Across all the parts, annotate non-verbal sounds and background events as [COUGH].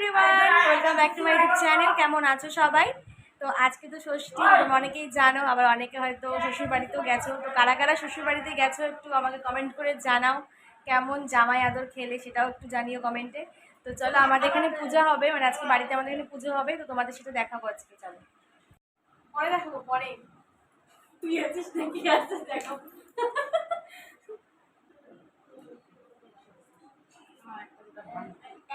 Everyone welcome back to my channel কেমন আছো সবাই? তো আজকে তো ষষ্ঠী অনেকেই জানো, আবার অনেকে হয়তো শ্বশুর বাড়িতেও গেছো। তো কারা কারা শ্বশুর বাড়িতে গেছো একটু আমাকে কমেন্ট করে জানাও, কেমন জামাই আদর খেলে সেটাও একটু জানিও কমেন্টে তো চলো, আমাদের এখানে পূজা হবে মানে আজকে বাড়িতে আমাদের এখানে পুজো হবে, তো তোমাদের সাথে দেখাবো আজকে, চলো। পরে দেখাবো, পরে। তুই আছিস নাকি? আসছিস দেখাবো আমাদের মিশমিশ না না আলাদা দুইটা না দেয় তো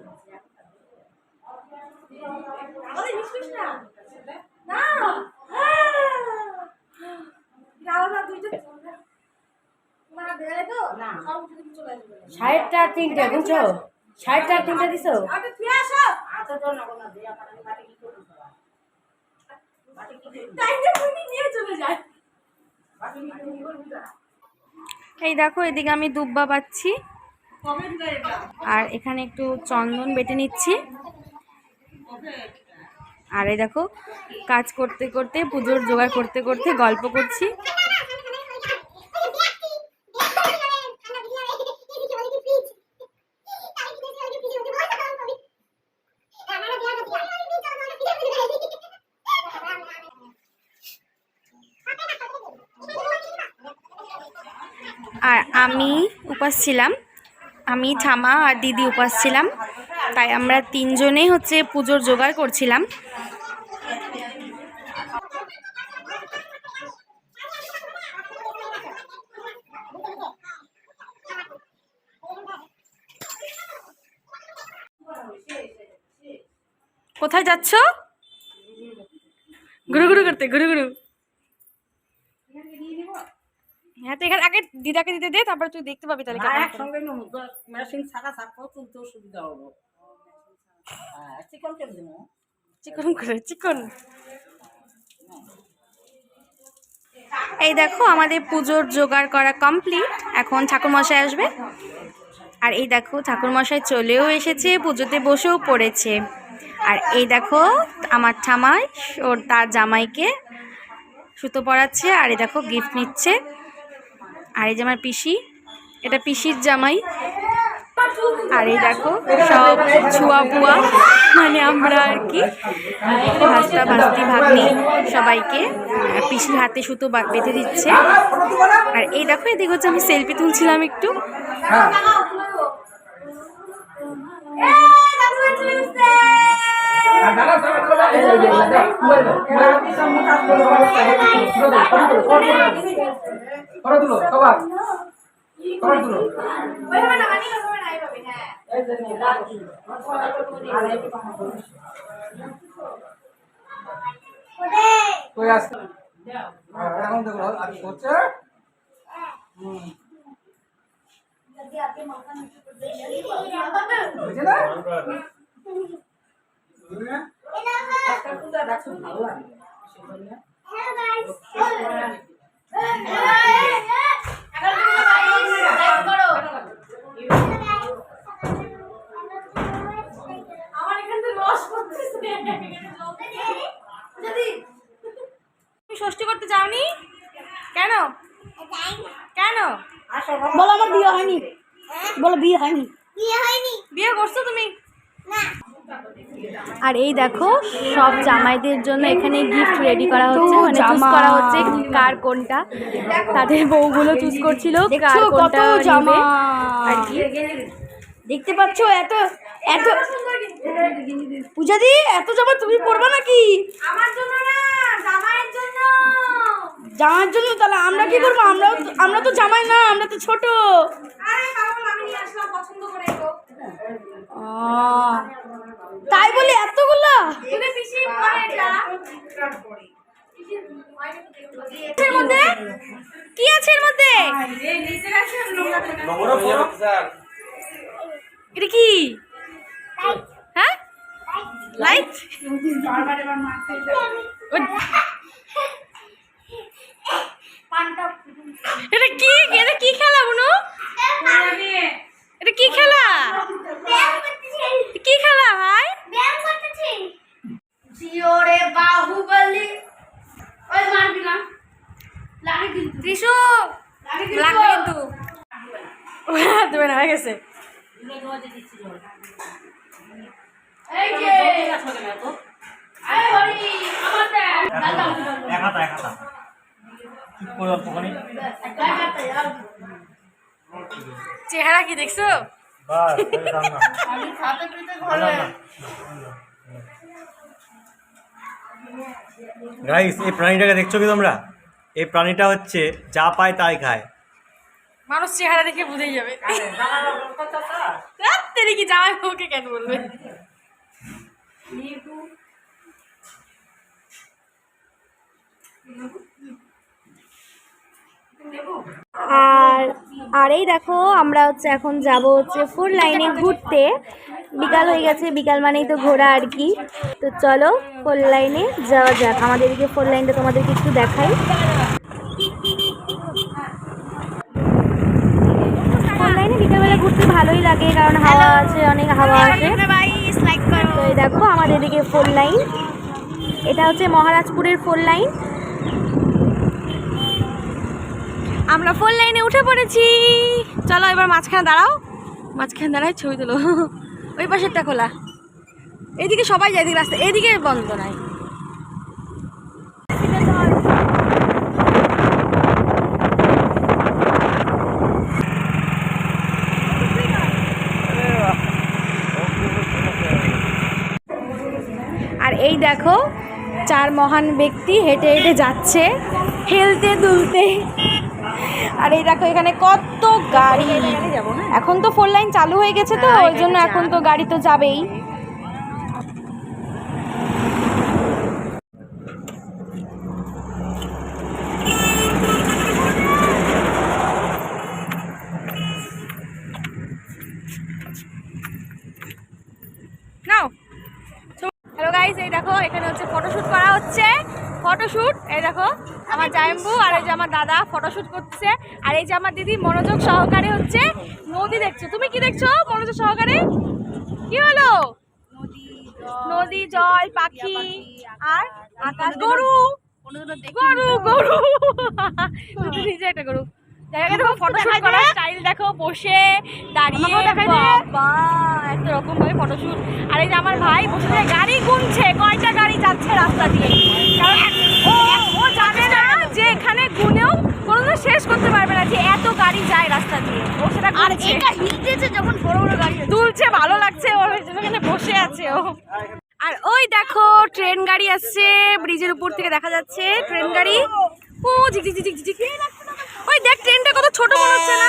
না সব উঠে দিকে চলে আসবে ষাটটা আর তিনটে বুঝছ? ষাটটা তিনটে দিছো? আগে তুই আসো। তাই যে তুমি নিয়ে চলে যায়। এই দেখো এদিকে আমি দুব্বা পাচ্ছি আর এখানে একটু চন্দন বেটে নিচ্ছি। আর এই দেখো, কাজ করতে করতে, পুজোর জোগাড় করতে করতে গল্প করছি। আর আমি উপাস ছিলাম। আমি ঠামা আর দিদি উপাস ছিলাম। তাই আমরা তিনজনেই হচ্ছে পুজোর জোগাড় করছিলাম। কোথায় যাচ্ছ? ঘুরু ঘুরু করতে ঘুরু ঘুরু। হ্যাঁ তো এখানে আগে দিদাকে দিতে দে তারপরে তুই দেখতে পাবি তাহলে একসঙ্গে মেশিন থাকা থাকলেও তুলতেও সুবিধা হব। চিকন করে দেবো চিকন করে চিকন এই দেখো আমাদের পুজোর জোগাড় করা কমপ্লিট এখন ঠাকুরমশাই আসবে। আর এই দেখো ঠাকুরমশাই চলেও এসেছে পুজোতে বসেও পড়েছে। আর এই দেখো আমার ঠামাই ওর তার জামাইকে সুতো পরাচ্ছে আর এই দেখো গিফট নিচ্ছে। আর এই যে আমার পিসি এটা পিসির জামাই। আর এই দেখো সব ছুয়া বুয়া মানে আমরা আর কি ভাস্তা ভাস্তি ভাগ্নি সবাইকে পিসির হাতে সুতো বেঁধে দিচ্ছে আর এই দেখো এদিকে হচ্ছে আমি সেলফি তুলছিলাম একটু সবার কই আসছে হ্যাঁ, এখন দেখো হচ্ছে হুম। পূজা দেখো ভালো লাগে সেজন্য তুমি ষষ্ঠী করতে যাওনি কেন কেন? বলো আমার বিয়ে হয়নি। বলো বিয়ে হয়নি। বিয়ে করছ তুমি? আর এই দেখো সব জামাইদের জন্য এখানে গিফট রেডি করা হচ্ছে। মানে চুজ করা হচ্ছে কার কোনটা। তাদের বউগুলো চুজ করছিল কার কত কোনটা জামা। আর কি? দেখতে পাচ্ছ এত এত পূজা দি এত জামা তুমি পরবা নাকি? আমার জন্য না জামাইয়ের জন্য। জামার জন্য তাহলে আমরা কি করব? আমরা আমরা তো জামাই না আমরা তো ছোট। আরে পাগল আমি নিয়ে আসলাম পছন্দ করে গো আহ, তাই বলি এতগুলা? তুমি পিসি পরে এটা। এর মধ্যে? কি আছে এর মধ্যে? এটা কি? হ্যাঁ? লাইট। এটা কি? এটা কি খেলা বুনু? এটা কি খেলা? কি খেলা ভাই? জিওরে বাহুবলি। ওই মারবি না। লাগে কিন্তু। ত্রিশু। লাগবে কিন্তু। দেবে হয়ে গেছে। আরে হরি আমার দেখ। এক হাতা এক হাতা চুপ করে অল্পখানি চেহারা কি দেখছ? গাইস এই প্রাণীটাকে দেখছ কি তোমরা? এই প্রাণীটা হচ্ছে যা পায় তাই খায়। মানুষ চেহারা দেখে বুঝেই যাবে। কি জামাই বউকে কেন বলবে? আর আর এই দেখো, আমরা হচ্ছে এখন যাব হচ্ছে ফোর লাইনে ঘুরতে। বিকাল হয়ে গেছে, বিকাল মানেই তো ঘোরা আর কি। তো চলো ফোর লাইনে যাওয়া যাক। আমাদের এদিকে ফোর লাইনটা তোমাদেরকে একটু দেখাই। ফোর লাইনে বিকালবেলা ঘুরতে ভালোই লাগে, কারণ হাওয়া আছে, অনেক হাওয়া আছে। দেখো, আমাদের এদিকে ফোর লাইন এটা হচ্ছে মহারাজপুরের ফোর লাইন আমরা ফোন লাইনে উঠে পড়েছি। চলো এবার মাঝখানে দাঁড়াও। মাঝখানে দাঁড়ায় ছবি তোলো। [LAUGHS] ওই পাশেরটা খোলা। এদিকে সবাই যায় এদিকে রাস্তা এদিকে বন্ধ নাই। আর এই দেখো, চার মহান ব্যক্তি হেঁটে হেঁটে যাচ্ছে। হেলতে দুলতে। আর এই দেখো এখানে কত গাড়ি। এখন তো ফোর লাইন চালু হয়ে গেছে তো ওই জন্য এখন তো গাড়ি তো যাবেই। নাও। হ্যালো গাইস এই দেখো এখানে হচ্ছে ফটোশুট করা হচ্ছে। ফটোশুট এই দেখো আমার জায়ম্বু আর এই যে আমার দাদা ফটোশ্যুট করছে। আর এই যে আমার দিদি মনোযোগ সহকারে হচ্ছে নদী দেখছ। তুমি কি দেখছ মনোযোগ সহকারে? কি হলো? নদী জল পাখি আর আকাশ। গরু! গরু গরু! নিজে একটা গরু। ফটোশুট স্টাইল দেখো বসে দাঁড়িয়ে বাবা একটা রকম ভাবে ফটোশুট। আর এই যে আমার ভাই বসে গাড়ি গুনছে কয়টা গাড়ি যাচ্ছে রাস্তা দিয়ে? কারণ ও ও জানে না যে এখানে গুনেও কোনোদিন শেষ করতে পারবে না যে এত গাড়ি যায় রাস্তা দিয়ে ও সেটা আর গুনছে এটা হিলতেছে যখন বড় বড় গাড়ি দুলছে ভালো লাগছে, ওর এখানে বসে আছে ও। আর ওই দেখো, ট্রেন গাড়ি আসছে, ব্রিজের উপর থেকে দেখা যাচ্ছে, ট্রেন গাড়ি। ও, ঝিক ঝিক ঝিক। ওই দেখ, ট্রেনটা কত ছোট মনে হচ্ছে না?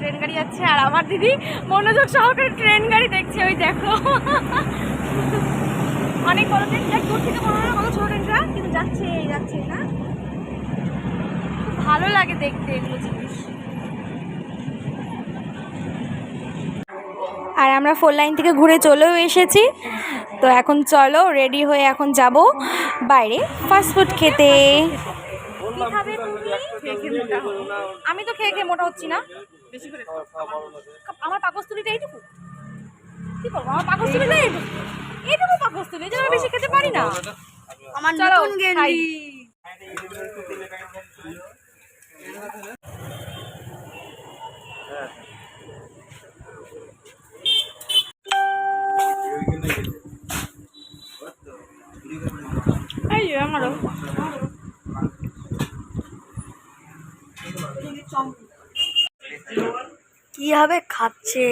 ট্রেন গাড়ি যাচ্ছে, আর আমার দিদি মনোযোগ সহকারে ট্রেন গাড়ি দেখছে, ওই দেখো। অনেক বড় ট্রেন দেখ, দূর থেকে মনে হয় কত ছোট ট্রেনটা কিন্তু যাচ্ছে যাচ্ছে না। ভালো লাগে দেখতে এগুলো জিনিস। আর আমরা ফোর লাইন থেকে ঘুরে চলেও এসেছি। তো এখন চলো রেডি হয়ে এখন যাব বাইরে ফাস্টফুড খেতে। আমি তো খেয়ে খেয়ে মোটা হচ্ছি না। আমার পাকস্থলিটা এইটুকু। কি করব আমার পাকস্থলিটা এইটুকু। জন্য বেশি খেতে পারি না। আমার নতুন এই যে আমারও। কীভাবে খাচ্ছে?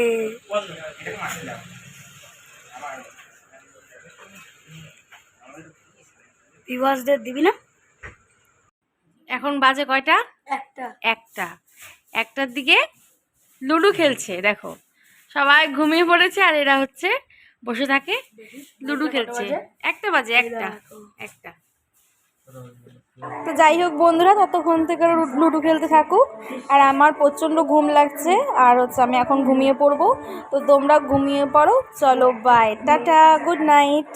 ভিউয়ার্সদের দিবি না? এখন বাজে কয়টা? একটা। একটা। একটার দিকে লুডো খেলছে দেখো। সবাই ঘুমিয়ে পড়েছে আর এরা হচ্ছে বসে থাকে লুডো খেলছে। একটা বাজে একটা একটা। তো যাই হোক বন্ধুরা ততক্ষণ থেকে লুডো খেলতে থাকুক। আর আমার প্রচণ্ড ঘুম লাগছে আর হচ্ছে আমি এখন ঘুমিয়ে পড়ব। তো তোমরা ঘুমিয়ে পড়ো। চলো বাই টাটা গুড নাইট